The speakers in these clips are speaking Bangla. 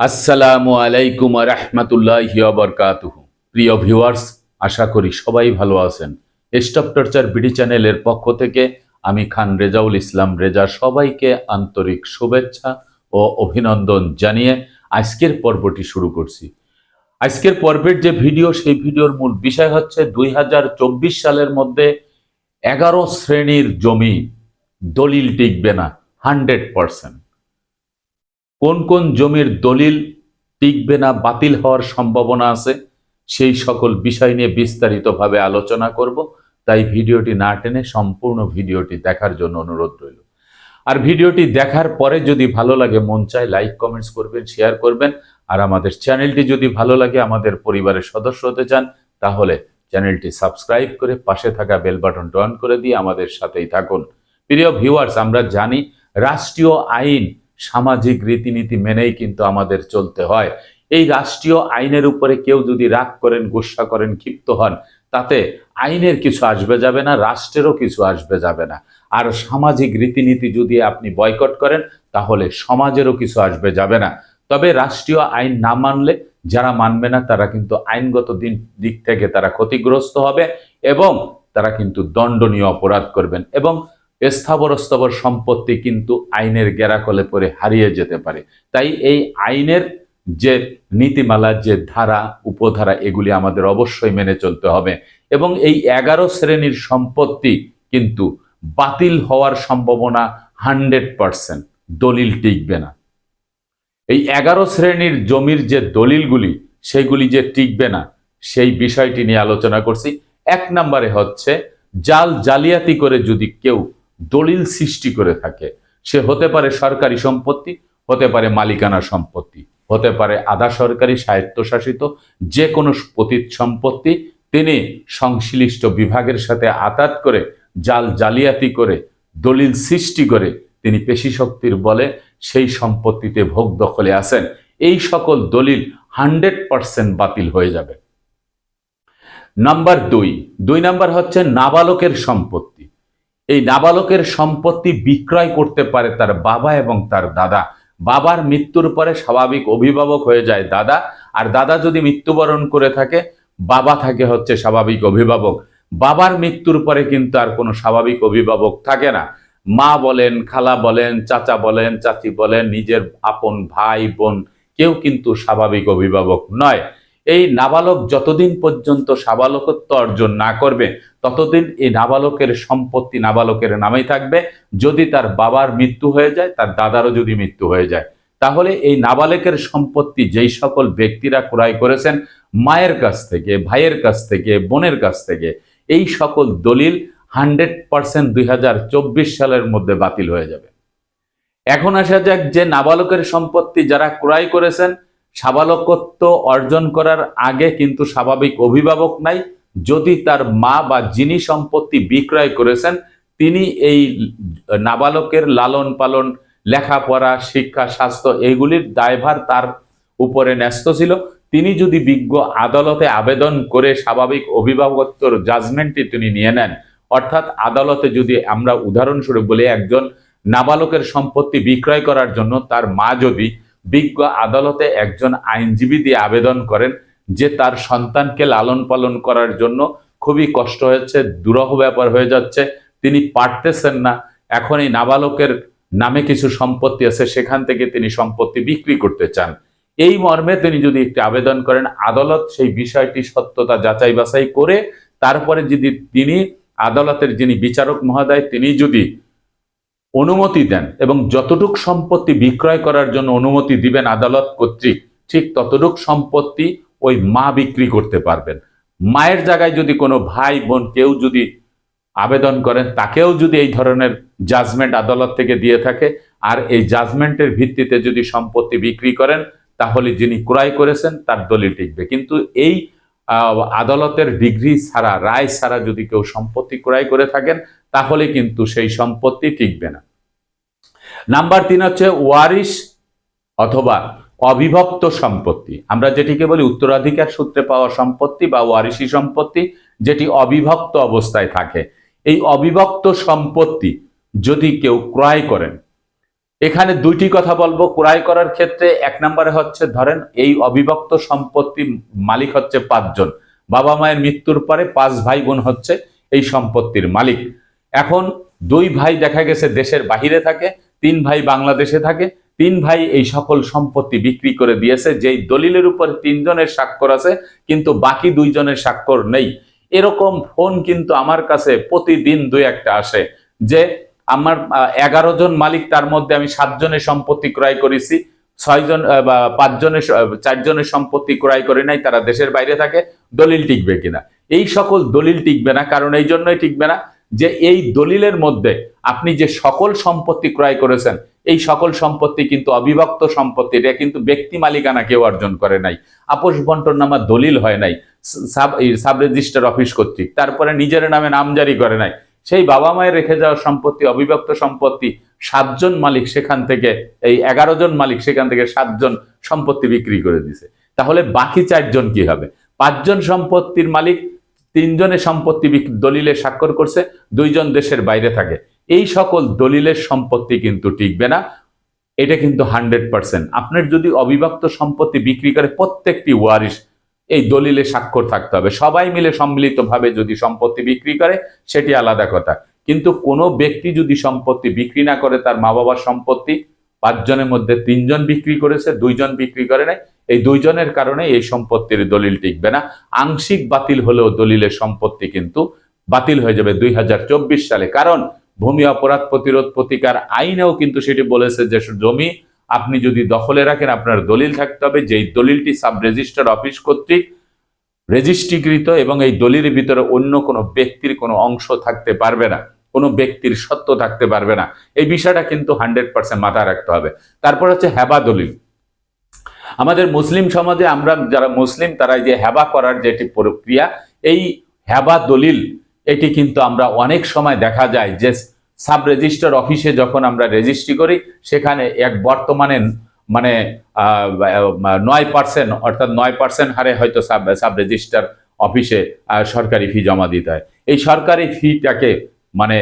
আসসালামু আলাইকুম রহমতুল্লাহ বরকাতুহু। প্রিয় ভিউয়ার্স, আশা করি সবাই ভালো আছেন। স্টপ টর্চার বিডি চ্যানেলের পক্ষ থেকে আমি খান রেজাউল ইসলাম রেজা সবাইকে আন্তরিক শুভেচ্ছা ও অভিনন্দন জানিয়ে আজকের পর্বটি শুরু করছি। আজকের পর্বের যে ভিডিও, সেই ভিডিওর মূল বিষয় হচ্ছে দুই হাজার চব্বিশ সালের মধ্যে এগারো শ্রেণির জমি দলিল টিকবে না, হান্ড্রেড পার্সেন্ট। কোন কোন জমির দলিল টিকবে না, বাতিল হওয়ার সম্ভাবনা আছে, সেই সকল বিষয় নিয়ে বিস্তারিতভাবে আলোচনা করব। তাই ভিডিওটি না টেনে সম্পূর্ণ ভিডিওটি দেখার জন্য অনুরোধ রইল। আর ভিডিওটি দেখার পরে যদি ভালো লাগে, মন চায় লাইক, কমেন্টস করবেন, শেয়ার করবেন। আর আমাদের চ্যানেলটি যদি ভালো লাগে, আমাদের পরিবারের সদস্য হতে চান, তাহলে চ্যানেলটি সাবস্ক্রাইব করে পাশে থাকা বেল বাটনটা অন করে দিয়ে আমাদের সাথেই থাকুন। প্রিয় ভিউয়ার্স, আমরা জানি রাষ্ট্রীয় আইন সামাজিক রীতিনীতি মেনেই কিন্তু আমাদের চলতে হয়। এই রাষ্ট্রীয় আইনের উপরে কেউ যদি রাগ করেন, গুসা করেন, ক্ষিপ্ত হন, তাতে আইনের কিছু আসবে যাবে না, রাষ্ট্রেরও কিছু আসবে যাবে না। আর সামাজিক রীতিনীতি যদি আপনি বয়কট করেন, তাহলে সমাজেরও কিছু আসবে যাবে না। তবে রাষ্ট্রীয় আইন না মানলে যারা মানবে না, তারা কিন্তু আইনগত দিন, দিক থেকে তারা ক্ষতিগ্রস্ত হবে এবং তারা কিন্তু দণ্ডনীয় অপরাধ করবেন। এবং স্থাবর স্থাবর সম্পত্তি কিন্তু আইনের গেরাকলে পরে হারিয়ে যেতে পারে। তাই এই আইনের যে নীতিমালা, যে ধারা, উপধারা, এগুলি আমাদের অবশ্যই মেনে চলতে হবে এবং এই এগারো শ্রেণির সম্পত্তি কিন্তু বাতিল হওয়ার সম্ভাবনা হান্ড্রেড পারসেন্ট, দলিল টিকবে না। এই এগারো শ্রেণির জমির যে দলিলগুলি, সেগুলি যে টিকবে না, সেই বিষয়টি নিয়ে আলোচনা করছি। এক নম্বরে হচ্ছে, জাল জালিয়াতি করে যদি কেউ দলিল সৃষ্টি করে থাকে। সে হতে পারে সরকারি সম্পত্তি, হতে পারে মালিকানা সম্পত্তি, হতে পারে আধা সরকারি স্বায়ত্তশাসিত যে কোনো পতিত সম্পত্তি, তিনি সংশ্লিষ্ট বিভাগের সাথে আতাত করে, জাল জালিয়াতি করে, দলিল সৃষ্টি করে তিনি পেশি শক্তির বলে সেই সম্পত্তিতে ভোগ দখলে আসেন এই সকল দলিল হান্ড্রেড পার্সেন্ট বাতিল হয়ে যাবে। নাম্বার দুই। দুই নাম্বার হচ্ছে নাবালকের সম্পত্তি। এই নাবালকের সম্পত্তি বিক্রয় করতে পারে তার বাবা এবং তার দাদা। বাবার মৃত্যুর পরে স্বাভাবিক অভিভাবক হয়ে যায় দাদা, আর দাদা যদি মৃত্যুবরণ করে থাকে, বাবা থাকে হচ্ছে স্বাভাবিক অভিভাবক। বাবার মৃত্যুর পরে কিন্তু আর কোনো স্বাভাবিক অভিভাবক থাকে না। মা বলেন, খালা বলেন, চাচা বলেন, চাচি বলেন, নিজের আপন ভাই, বোন কেউ কিন্তু স্বাভাবিক অভিভাবক নয়। এই নাবালক যতদিন পর্যন্ত সাবালকত্ব অর্জন না করবে, ততদিন এই নাবালকের সম্পত্তি নাবালকের নামেই থাকবে। যদি তার বাবার মৃত্যু হয়ে যায়, তার দাদারও যদি মৃত্যু হয়ে যায়। তাহলে এই নাবালকের সম্পত্তি যেই সকল ব্যক্তিরা ক্রয় করেছেন, মায়ের কাছ থেকে, ভাইয়ের কাছ থেকে, বোনের কাছ থেকে, এই সকল দলিল হান্ড্রেড পার্সেন্ট দুই হাজার চব্বিশ সালের মধ্যে বাতিল হয়ে যাবে। এখন আসা যাক যে নাবালকের সম্পত্তি যারা ক্রয় করেছেন সাবালকত্ব অর্জন করার আগে কিন্তু স্বাভাবিক অভিভাবক নাই। যদি তার মা বা যিনি সম্পত্তি বিক্রয় করেছেন, তিনি এই নাবালকের লালন পালন, লেখাপড়া, শিক্ষা, স্বাস্থ্য এইগুলির দায়ভার তার উপরে ন্যস্ত ছিল। তিনি যদি বিজ্ঞ আদালতে আবেদন করে স্বাভাবিক অভিভাবকত্বর জাজমেন্টটি তিনি নিয়ে নেন, অর্থাৎ আদালতে যদি আমরা উদাহরণস্বরূপ বলি, একজন নাবালকের সম্পত্তি বিক্রয় করার জন্য তার মা যদি বিজ্ঞ আদালতে একজন আইনজীবী দিয়ে আবেদন করেন যে তার সন্তানকে লালন পালন করার জন্য খুবই কষ্ট হয়েছে, দুরহ ব্যাপার হয়ে যাচ্ছে, তিনি পারতেছেন না। এখন এই নাবালকের নামে কিছু সম্পত্তি আছে, সেখান থেকে তিনি সম্পত্তি বিক্রি করতে চান। এই মর্মে তিনি যদি একটি আবেদন করেন, আদালত সেই বিষয়টি সত্যতা যাচাই বাছাই করে, তারপরে যদি তিনি, আদালতের যিনি বিচারক মহোদয়, তিনি যদি অনুমতি দেন এবং যতটুক সম্পত্তি বিক্রয় করার জন্য অনুমতি দিবেন আদালত কর্তৃক, ঠিক ততটুক সম্পত্তি ওই মা বিক্রি করতে পারবেন। মায়ের জায়গায় যদি কোনো ভাই বোন কেউ যদি আবেদন করেন, তাকেও যদি এই ধরনের জাজমেন্ট আদালত থেকে দিয়ে থাকে, আর এই জাজমেন্টের ভিত্তিতে যদি সম্পত্তি বিক্রি করেন, তাহলে যিনি ক্রয় করেছেন, তার দলিল টিকবে। কিন্তু এই আদালতের ডিগ্রি ছাড়া, রায় ছাড়া যদি কেউ সম্পত্তি ক্রয় করে থাকেন, তাহলে কিন্তু সেই সম্পত্তি টিকবে না। নাম্বার তিন হচ্ছে ওয়ারিশ অথবা অবিভক্ত সম্পত্তি। আমরা যেটিকে বলি উত্তরাধিকার সূত্রে পাওয়া সম্পত্তি বা ওয়ারিশি সম্পত্তি, যেটি অবিভক্ত অবস্থায় থাকে। এই অবিভক্ত সম্পত্তি যদি কেউ ক্রয় করেন এখানে দুইটি কথা বলব। ক্রয় করার ক্ষেত্রে এক নম্বরে হচ্ছে, ধরেন এই অবিভক্ত সম্পত্তি মালিক হচ্ছে পাঁচজন। বাবা মায়ের মৃত্যুর পরে পাঁচ ভাই বোন হচ্ছে এই সম্পত্তির মালিক। এখন দুই ভাই দেখা গেছে দেশের বাহিরে থাকে, তিন ভাই বাংলাদেশে থাকে, তিন ভাই এই সকল সম্পত্তি বিক্রি করে দিয়েছে, যেই দলিলের উপর তিনজনের স্বাক্ষর আছে, কিন্তু বাকি দুইজনের স্বাক্ষর নেই। এরকম ফোন কিন্তু আমার কাছে প্রতিদিন দুই একটা আসে যে আমার এগারো জন মালিক, তার মধ্যে আমি সাতজনের সম্পত্তি ক্রয় করেছি। ছয়জন বা পাঁচজনের চারজনের সম্পত্তি ক্রয় করে নাই, তারা দেশের বাইরে থাকে, দলিল টিকবে কিনা। এই সকল দলিল টিকবে না, কারণ এই জন্যই টিকবে না যে এই দলিলের মধ্যে আপনি যে সকল সম্পত্তি ক্রয় করেছেন, এই সকল সম্পত্তি কিন্তু অবিভক্ত সম্পত্তি, এটা কিন্তু ব্যক্তি মালিকানা কেউ অর্জন করে নাই। আপোষ বন্টন নামা দলিল হয় নাই, সাব সাব রেজিস্টার অফিস কর্তৃক। তারপরে নিজের নামে নামজারি করে নাই। সেই বাবা মায়ের রেখে যাওয়া সম্পত্তি, অবিভক্ত সম্পত্তি, সাতজন মালিক সেখান থেকে, এই এগারো জন মালিক সেখান থেকে সাতজন সম্পত্তি বিক্রি করে দিছে। তাহলে বাকি চারজন কি হবে? পাঁচজন সম্পত্তির মালিক তিনজনের সম্পত্তি দলিলে স্বাক্ষর করছে, দুইজন দেশের বাইরে থাকে। এই সকল দলিলের সম্পত্তি কিন্তু টিকবে না। এটা কিন্তু হান্ড্রেড পার্সেন্ট। আপনার যদি অবিভক্ত সম্পত্তি বিক্রি করে প্রত্যেকটি ওয়ারিশ এই দলিলে স্বাক্ষর থাকতে হবে। সবাই মিলে সম্মিলিতভাবে যদি সম্পত্তি বিক্রি করে, সেটি আলাদা কথা। কিন্তু কোনো ব্যক্তি যদি সম্পত্তি বিক্রি না করে, তার মা বাবার সম্পত্তি পাঁচজনের মধ্যে তিনজন বিক্রি করেছে, দুইজন বিক্রি করে নাই, এই দুইজনের কারণে এই সম্পত্তির দলিল টিকবে না। আংশিক বাতিল হলেও দলিলের সম্পত্তি কিন্তু বাতিল হয়ে যাবে দুই হাজার চব্বিশ সালে। কারণ, ভূমি অপরাধ প্রতিরোধ প্রতিকার আইনেও কিন্তু সেটি বলেছে যে জমি আপনি যদি দখলে রাখেন, আপনার দলিল থাকতে হবে। যেই দলিলটি সাব রেজিস্টার অফিস কর্তৃক রেজিস্ট্রিকৃত এবং এই দলিলের ভিতরে অন্য কোনো ব্যক্তির কোনো অংশ থাকতে পারবে না, কোনো ব্যক্তির সত্য থাকতে পারবে না। এই বিষয়টা কিন্তু হান্ড্রেড পার্সেন্ট মাথায় রাখতে হবে। তারপর হচ্ছে হেবা দলিল। আমাদের মুসলিম সমাজে আমরা যারা মুসলিম, তারা যে হেবা করার যে একটি প্রক্রিয়া, এই হেবা দলিল, এটি কিন্তু আমরা অনেক সময় দেখা যায় যে সাব রেজিস্টার অফিসে যখন আমরা রেজিস্ট্রি করি, সেখানে এক বর্তমানে মানে নয় পার্সেন্ট, অর্থাৎ নয় পার্সেন্ট হারে হয়তো সাব সাব রেজিস্টার অফিসে সরকারি ফি জমা দিতে হয়। এই সরকারি ফিটাকে মানে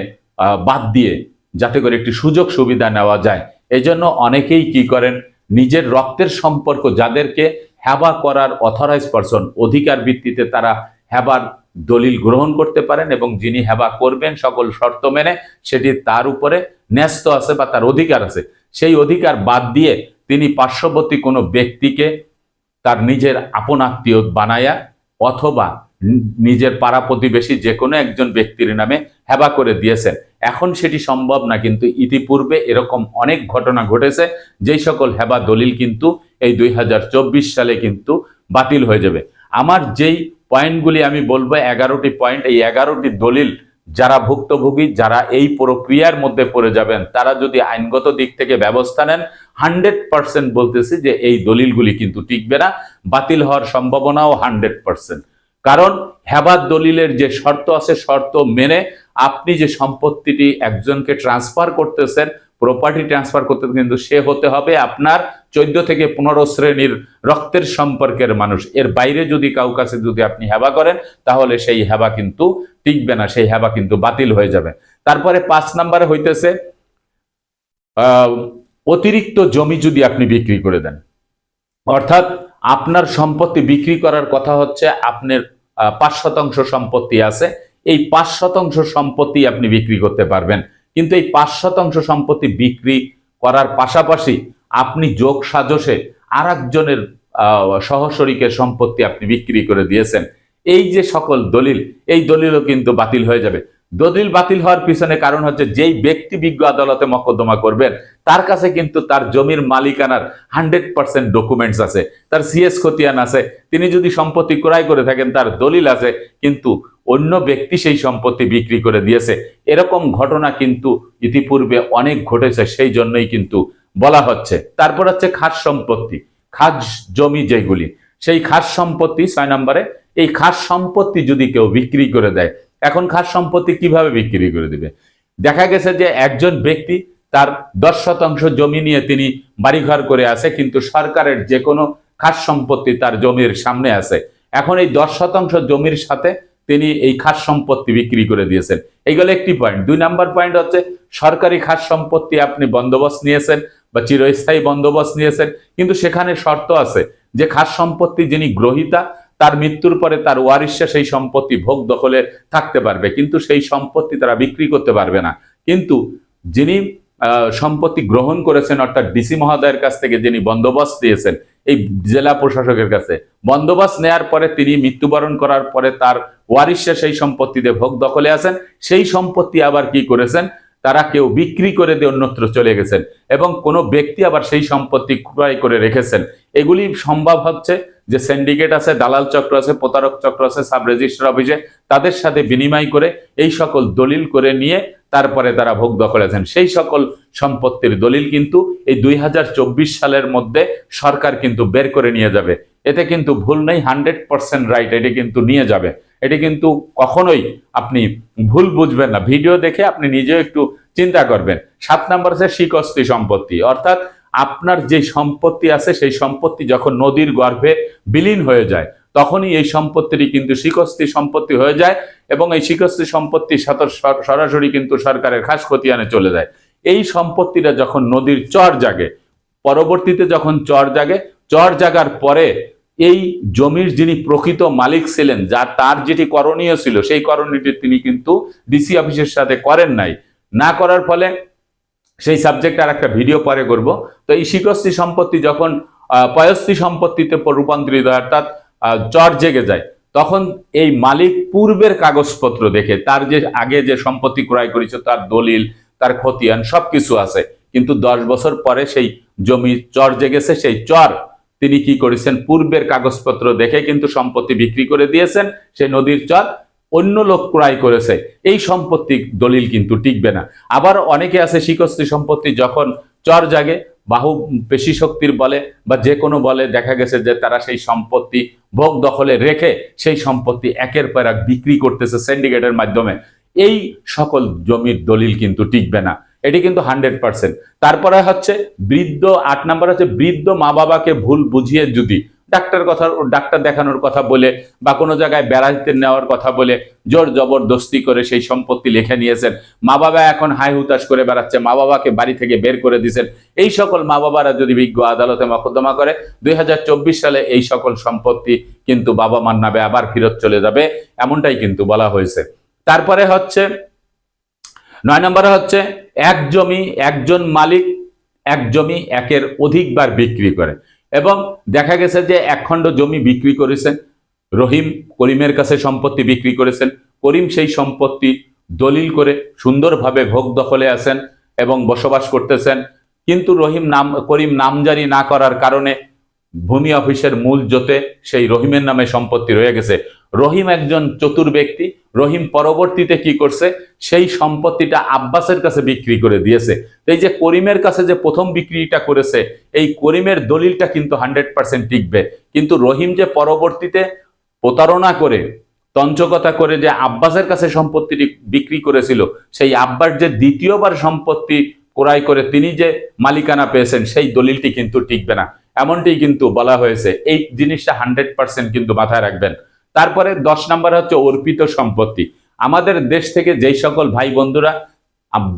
বাদ দিয়ে যাতে করে একটি সুযোগ সুবিধা নেওয়া যায়। এই জন্য অনেকেই কি করেন, নিজের রক্তের সম্পর্ক যাদেরকে হ্যাবা করার অথরাইজ পারসন অধিকার ভিত্তিতে তারা হ্যাবার দলিল গ্রহণ করতে পারেন এবং যিনি হেবা করবেন সকল শর্ত মেনে, সেটি তার উপরে ন্যস্ত আছে বা তার অধিকার আছে। সেই অধিকার বাদ দিয়ে তিনি পার্শ্ববর্তী কোনো ব্যক্তিকে তার নিজের আপন আত্মীয় বানায়া অথবা নিজের পাড়া প্রতিবেশী যে কোনো একজন ব্যক্তির নামে হেবা করে দিয়েছেন। এখন সেটি সম্ভব না, কিন্তু ইতিপূর্বে এরকম অনেক ঘটনা ঘটেছে, যেই সকল হেবা দলিল কিন্তু এই দুই হাজার চব্বিশ সালে কিন্তু বাতিল হয়ে যাবে। আমার যেই পয়েন্টগুলি আমি বলব, এগারোটি পয়েন্ট, এই এগারোটি দলিল যারা ভুক্তভোগী, যারা এই প্রক্রিয়ার মধ্যে পড়ে যাবেন, তারা যদি আইনগত দিক থেকে ব্যবস্থা নেন, হান্ড্রেড পার্সেন্ট বলতেছি যে এই দলিলগুলি কিন্তু টিকবে না, বাতিল হওয়ার সম্ভাবনাও হান্ড্রেড পার্সেন্ট। কারণ হেবাদ দলিলের যে শর্ত আছে, শর্ত মেনে আপনি যে সম্পত্তিটি একজনকে ট্রান্সফার করতেছেন প্রপার্টি ট্রান্সফার করতে কিন্তু সে হতে হবে আপনার চোদ্দ থেকে পনেরো শ্রেণির রক্তের সম্পর্কের মানুষ। এর বাইরে যদি কাউ কাছে যদি আপনি হেবা করেন, তাহলে সেই হেবা কিন্তু টিকবে না, সেই হেবা কিন্তু বাতিল হয়ে যাবে। তারপরে পাঁচ নাম্বারে হইতেছে অতিরিক্ত জমি যদি আপনি বিক্রি করে দেন। অর্থাৎ আপনার সম্পত্তি বিক্রি করার কথা হচ্ছে, আপনার পাঁচ শতাংশ সম্পত্তি আছে। এই পাঁচ শতাংশ সম্পত্তি আপনি বিক্রি করতে পারবেন। কিন্তু এই পাঁচ শতাংশ সম্পত্তি বিক্রি করার পাশাপাশি আপনি যোগ সাজসে আর একজনের সহশরিকের সম্পত্তি আপনি বিক্রি করে দিয়েছেন। এই যে সকল দলিল, এই দলিলও কিন্তু বাতিল হয়ে যাবে। দলিল বাতিল হওয়ার পিছনে কারণ হচ্ছে যেই ব্যক্তি বিজ্ঞ আদালতে মকদ্দমা করবেন, তার কাছে কিন্তু তার জমির মালিকানার হান্ড্রেড পার্সেন্ট ডকুমেন্টস আছে, তার সিএস খতিয়ান আছে, তিনি যদি সম্পত্তি ক্রয় করে থাকেন, তার দলিল আছে, কিন্তু অন্য ব্যক্তি সেই সম্পত্তি বিক্রি করে দিয়েছে। এরকম ঘটনা কিন্তু ইতিপূর্বে অনেক ঘটেছে, সেই জন্যই কিন্তু বলা হচ্ছে। তারপর হচ্ছে খাস সম্পত্তি, খাস জমি যেগুলি, সেই খাস সম্পত্তি ছয় নম্বরে, এই খাস সম্পত্তি যদি কেউ বিক্রি করে দেয় এখন খাস সম্পত্তি কীভাবে বিক্রি করে দিবে? দেখা গেছে যে একজন ব্যক্তি তার দশ শতাংশ জমি নিয়ে তিনি বাড়িঘর করে আছে, কিন্তু সরকারের যে কোনো খাস সম্পত্তি তার জমির সামনে আছে। এখন এই দশ শতাংশ জমির সাথে তিনি এই খাস সম্পত্তি বিক্রি করে দিয়েছেন। এইগুলো একটি পয়েন্ট দুই নাম্বার পয়েন্ট হচ্ছে, সরকারি খাস সম্পত্তি আপনি বন্দোবস্ত নিয়েছেন বা চিরস্থায়ী বন্দোবস্ত নিয়েছেন, কিন্তু সেখানে শর্ত আছে যে খাস সম্পত্তি যিনি গ্রহিতা তার মৃত্যুর পরে তার ওয়ারিশা সেই সম্পত্তি ভোগ দখলে থাকতে পারবে। কিন্তু সেই সম্পত্তি তারা বিক্রি করতে পারবে না। কিন্তু যিনি সম্পত্তি গ্রহণ করেছেন, অর্থাৎ ডিসি মহোদয়ের কাছ থেকে যিনি বন্দোবস্ত দিয়েছেন, এই জেলা প্রশাসকের কাছে, বন্দোবস্ত নেয়ার পরে তিনি মৃত্যুবরণ করার পরে তার ওয়ারিশা সেই সম্পত্তিতে ভোগ দখলে আছেন। সেই সম্পত্তি আবার কি করেছেন? তারা কেউ বিক্রি করে দিয়ে অন্যত্র চলে গেছেন এবং কোনো ব্যক্তি আবার সেই সম্পত্তি ক্রয় করে রেখেছেন। এগুলি সম্ভব হচ্ছে যে সিন্ডিকেট আছে, দালাল চক্র আছে, প্রতারক চক্র আছে, সাব রেজিস্ট্রার অফিসে তাদের সাথে বিনিময় করে এই সকল দলিল করে নিয়ে তারপরে তারা ভোগ দখলে আছেন। সেই সকল সম্পত্তির দলিল কিন্তু এই দুই হাজার চব্বিশ সালের মধ্যে সরকার কিন্তু বের করে নিয়ে যাবে। এতে কিন্তু ভুল নেই হান্ড্রেড পার্সেন্ট রাইট এটি কিন্তু নিয়ে যাবে। এটি কিন্তু কখনোই আপনি ভুল বুঝবেন না। ভিডিও দেখে আপনি নিজেও একটু চিন্তা করবেন। সাত নাম্বার আছে শিকস্তি সম্পত্তি। অর্থাৎ আপনার যে সম্পত্তি আছে, সেই সম্পত্তি যখন নদীর গর্ভে বিলীন হয়ে যায়, তখনই এই সম্পত্তিটি কিন্তু শিকস্তি সম্পত্তি হয়ে যায় এবং এই শিকস্তি সম্পত্তি সরাসরি কিন্তু সরকারের খাস খতিয়ানে চলে যায়। এই সম্পত্তিটা যখন নদীর চর জাগে, পরবর্তীতে যখন চর জাগে, চর জাগার পরে এই জমির যিনি প্রকৃত মালিক ছিলেন যা তার যেটি করণীয় ছিল সেই করণীয়টি তিনি কিন্তু ডিসি অফিসের সাথে করেন নাই। না করার ফলে সেই সাবজেক্ট আর একটা ভিডিও পরে করব। তো এই শিকস্তি সম্পত্তি যখন আহ, পয়স্তি সম্পত্তিতে রূপান্তরিত হয় অর্থাৎ চর জেগে যায় তখন এই মালিক পূর্বের কাগজপত্র দেখে তার যে আগে যে সম্পত্তি ক্রয় করেছে তার দলিল তার খতিয়ান সবকিছু আছে। কিন্তু দশ বছর পরে সেই জমি চর জেগেছে সেই চর তিনি কি করেছেন? পূর্বের কাগজপত্র দেখে কিন্তু সম্পত্তি বিক্রি করে দিয়েছেন, সেই নদীর চর অন্য লোক ক্রয় করেছে। এই সম্পত্তি দলিল কিন্তু টিকবে না। আবার অনেকে আছে শিকস্তি সম্পত্তি যখন চর জাগে, বাহু পেশি শক্তির বলে বা যে কোনো বলে দেখা গেছে যে তারা সেই সম্পত্তি ভোগ দখলে রেখে সেই সম্পত্তি একের পর এক বিক্রি করতেছে সিন্ডিকেটের মাধ্যমে। এই সকল জমির দলিল কিন্তু টিকবে না। এটি কিন্তু হান্ড্রেড পার্সেন্ট। তারপরে হচ্ছে বৃদ্ধ, আট নাম্বার হচ্ছে বৃদ্ধ মা বাবাকে ভুল বুঝিয়ে যদি ডাক্তার কথা, ডাক্তার দেখানোর কথা বলে বা কোনো জায়গায় বেড়াতে নেওয়ার কথা বলে জোর জবরদস্তি করে সেই সম্পত্তি লিখে নিয়েছেন মা বাবা এখন হাই হুতাশ করে বেড়াচ্ছে মা বাবাকে বাড়ি থেকে বের করে দিয়েছেন, এই সকল মা বাবারা যদি বিজ্ঞ আদালতে মকদ্দমা করে, দুই হাজার চব্বিশ সালে এই সকল সম্পত্তি কিন্তু বাবা মার নামে আবার ফেরত চলে যাবে, এমনটাই কিন্তু বলা হয়েছে। তারপরে হচ্ছে নয় নম্বরে হচ্ছে এক জমি, একজন মালিক, এক জমি একের অধিকবার বিক্রি করে। এবং দেখা গেছে যে একখণ্ড জমি বিক্রি করেছেন, রহিম করিমের কাছে সম্পত্তি বিক্রি করেছেন, করিম সেই সম্পত্তি দলিল করে সুন্দরভাবে ভোগ দখলে আছেন এবং বসবাস করতেছেন। কিন্তু রহিম নাম, করিম নামজারি না করার কারণে ভূমি অফিসের মূল জোতে সেই রহিমের নামে সম্পত্তি রয়ে গেছে। রহিম একজন চতুর ব্যক্তি। রহিম পরবর্তীতে কি করছে? সেই সম্পত্তিটা আব্বাসের কাছে বিক্রি করে দিয়েছে। এই যে করিমের কাছে যে প্রথম বিক্রিটা করেছে, এই করিমের দলিলটা কিন্তু হান্ড্রেড পার্সেন্ট টিকবে। কিন্তু রহিম যে পরবর্তীতে প্রতারণা করে, তঞ্চকতা করে যে আব্বাসের কাছে সম্পত্তিটি বিক্রি করেছিল, সেই আব্বাস যে দ্বিতীয়বার সম্পত্তি ক্রয় করে তিনি যে মালিকানা পেয়েছেন, সেই দলিলটি কিন্তু টিকবে না। এমনটি কিন্তু বলা হয়েছে, এই জিনিসটা হান্ড্রেড পার্সেন্ট কিন্তু মাথায় রাখবেন। তারপরে দশ নাম্বার হচ্ছে অর্পিত সম্পত্তি। আমাদের দেশ থেকে যেই সকল ভাই বন্ধুরা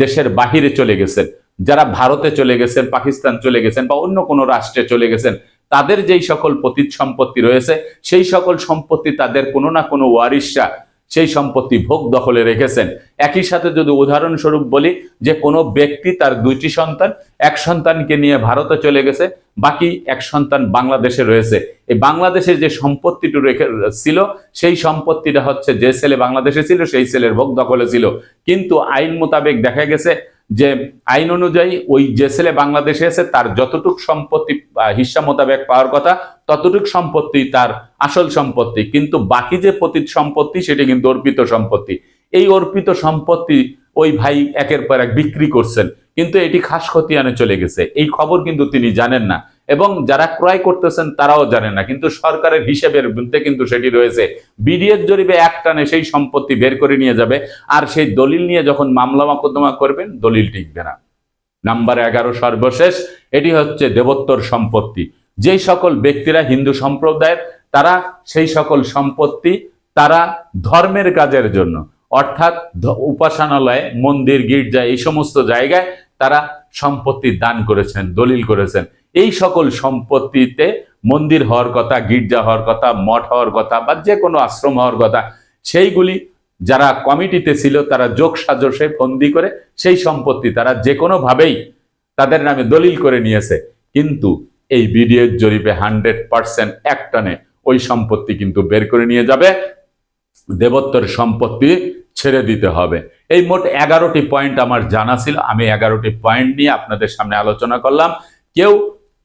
দেশের বাহিরে চলে গেছেন, যারা ভারতে চলে গেছেন, পাকিস্তান চলে গেছেন বা অন্য কোনো রাষ্ট্রে চলে গেছেন, তাদের যেই সকল পতিত সম্পত্তি রয়েছে, সেই সকল সম্পত্তি তাদের কোনো না কোনো ওয়ারিশরা সেই সম্পত্তি ভোগ দখলে রেখেছেন। একই সাথে যদি উদাহরণস্বরূপ বলি যে কোনো ব্যক্তি তার দুইটি সন্তান, এক সন্তানকে নিয়ে ভারতে চলে গেছে, বাকি এক সন্তান বাংলাদেশে রয়েছে। এই বাংলাদেশের যে সম্পত্তিটি রেখে ছিল, সেই সম্পত্তিটা হচ্ছে যে ছেলে বাংলাদেশে ছিল, সেই ছেলের ভোগ দখলে ছিল। কিন্তু আইন মোতাবেক দেখা গেছে যে আইন অনুযায়ী ওই যে ছেলে বাংলাদেশে এসে তার যতটুক সম্পত্তি হিসাব মোতাবেক পাওয়ার কথা, ততটুক সম্পত্তি তার আসল সম্পত্তি। কিন্তু বাকি যে পতিত সম্পত্তি, সেটি কিন্তু অর্পিত সম্পত্তি। এই অর্পিত সম্পত্তি ওই ভাই একের পর এক বিক্রি করছেন। কিন্তু এটি খাস খতিয়ানে চলে গেছে। এই খবর কিন্তু তিনি জানেন না। এবং যারা ক্রয় করতেছেন তারাও জানে না, কিন্তু সরকারের হিসেবের মধ্যে কিন্তু সেটি রয়েছে। বিডিএর জরিপে এক টানে সেই সম্পত্তি বের করে নিয়ে যাবে, আর সেই দলিল নিয়ে যখন মামলা মোকদ্দমা করবেন, দলিল টিকবে না। নাম্বার এগারো সর্বশেষ, এটি হচ্ছে দেবোত্তর সম্পত্তি। যেই সকল ব্যক্তিরা হিন্দু সম্প্রদায়ের, তারা সেই সকল সম্পত্তি তারা ধর্মের কাজের জন্য, অর্থাৎ উপাসনালয়ে, মন্দির, গির্জা, এই সমস্ত জায়গায় তারা সম্পত্তি দান করেছেন, দলিল করেছেন। এই সকল সম্পত্তিতে মন্দির হওয়ার কথা, গির্জা হওয়ার কথা, মঠ হওয়ার কথা বা যে কোনো আশ্রম হওয়ার কথা, সেইগুলি যারা কমিটিতে ছিল তারা যোগ সাজসে ফন্দি করে সেই সম্পত্তি তারা যে কোনোভাবেই তাদের নামে দলিল করে নিয়েছে। কিন্তু এই বিডিএর জরিপে হান্ড্রেড পার্সেন্ট এক টানে ওই সম্পত্তি কিন্তু বের করে নিয়ে যাবে। দেবত্বর সম্পত্তি ছেড়ে দিতে হবে। এই মোট এগারোটি পয়েন্ট আমার জানা ছিল, আমি এগারোটি পয়েন্ট নিয়ে আপনাদের সামনে আলোচনা করলাম। কেউ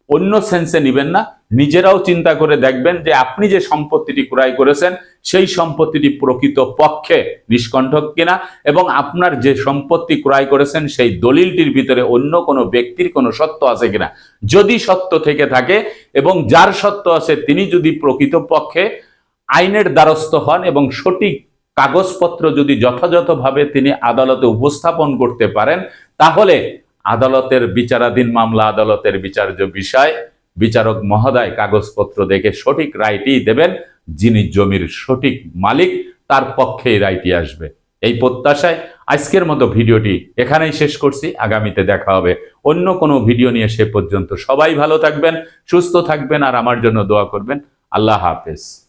অন্য সেন্সে নিবেন না। নিজেরাও চিন্তা করে দেখবেন যে আপনি যে সম্পত্তিটি ক্রয় করেছেন, সেই সম্পত্তিটি প্রকৃত পক্ষে নিষ্কণ্ঠক কিনা এবং আপনার যে সম্পত্তি ক্রয় করেছেন, সেই দলিলটির ভিতরে অন্য কোনো ব্যক্তির কোনো সত্য আছে কিনা। যদি সত্য থেকে থাকে এবং যার সত্য আছে, তিনি যদি প্রকৃত পক্ষে আইনের দ্বারস্থ হন এবং সঠিক কাগজপত্র যদি যথাযথভাবে তিনি আদালতে উপস্থাপন করতে পারেন, তাহলে আদালতের বিচারাধীন মামলা, আদালতের বিচার্য বিষয়। বিচারক মহোদয় কাগজপত্র দেখে সঠিক রায়টি দেবেন, যিনি জমির সঠিক মালিক, তার পক্ষে এই রায়টি আসবে। এই প্রত্যাশায় আজকের মতো ভিডিওটি এখানেই শেষ করছি। আগামীতে দেখা হবে অন্য কোনো ভিডিও নিয়ে। সে পর্যন্ত সবাই ভালো থাকবেন, সুস্থ থাকবেন, আর আমার জন্য দোয়া করবেন। আল্লাহ হাফেজ।